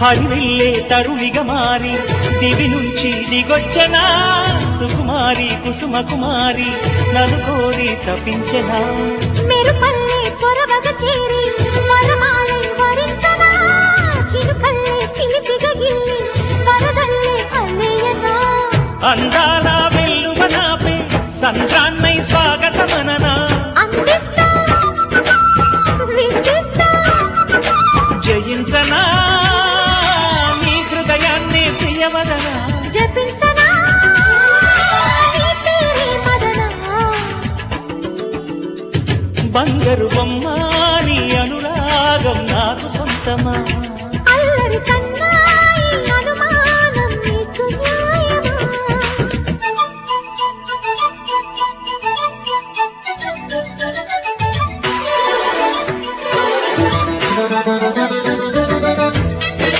హరివిల్లే తరుణిగా మారి దివి నుంచి దిగొచ్చనా సుకుమారి కుసుమ కుమారి నన్ను కోరి తప్పించనా మెరుపల్లే చొరవగ చేరి వరమాలై వరించనా? చిరుకల్లే చిలిపిగ గిల్లి వరదల్లే అల్లేయనా అందాల వెల్లువ నాపే సంద్రాన్నై స్వాగతమననా? అందిస్తా విందిస్తా. జయించనా? ప్రియవదనా జపించనా? బంగారు బొమ్మ నీ అనురాగం నాకు సొంతమా?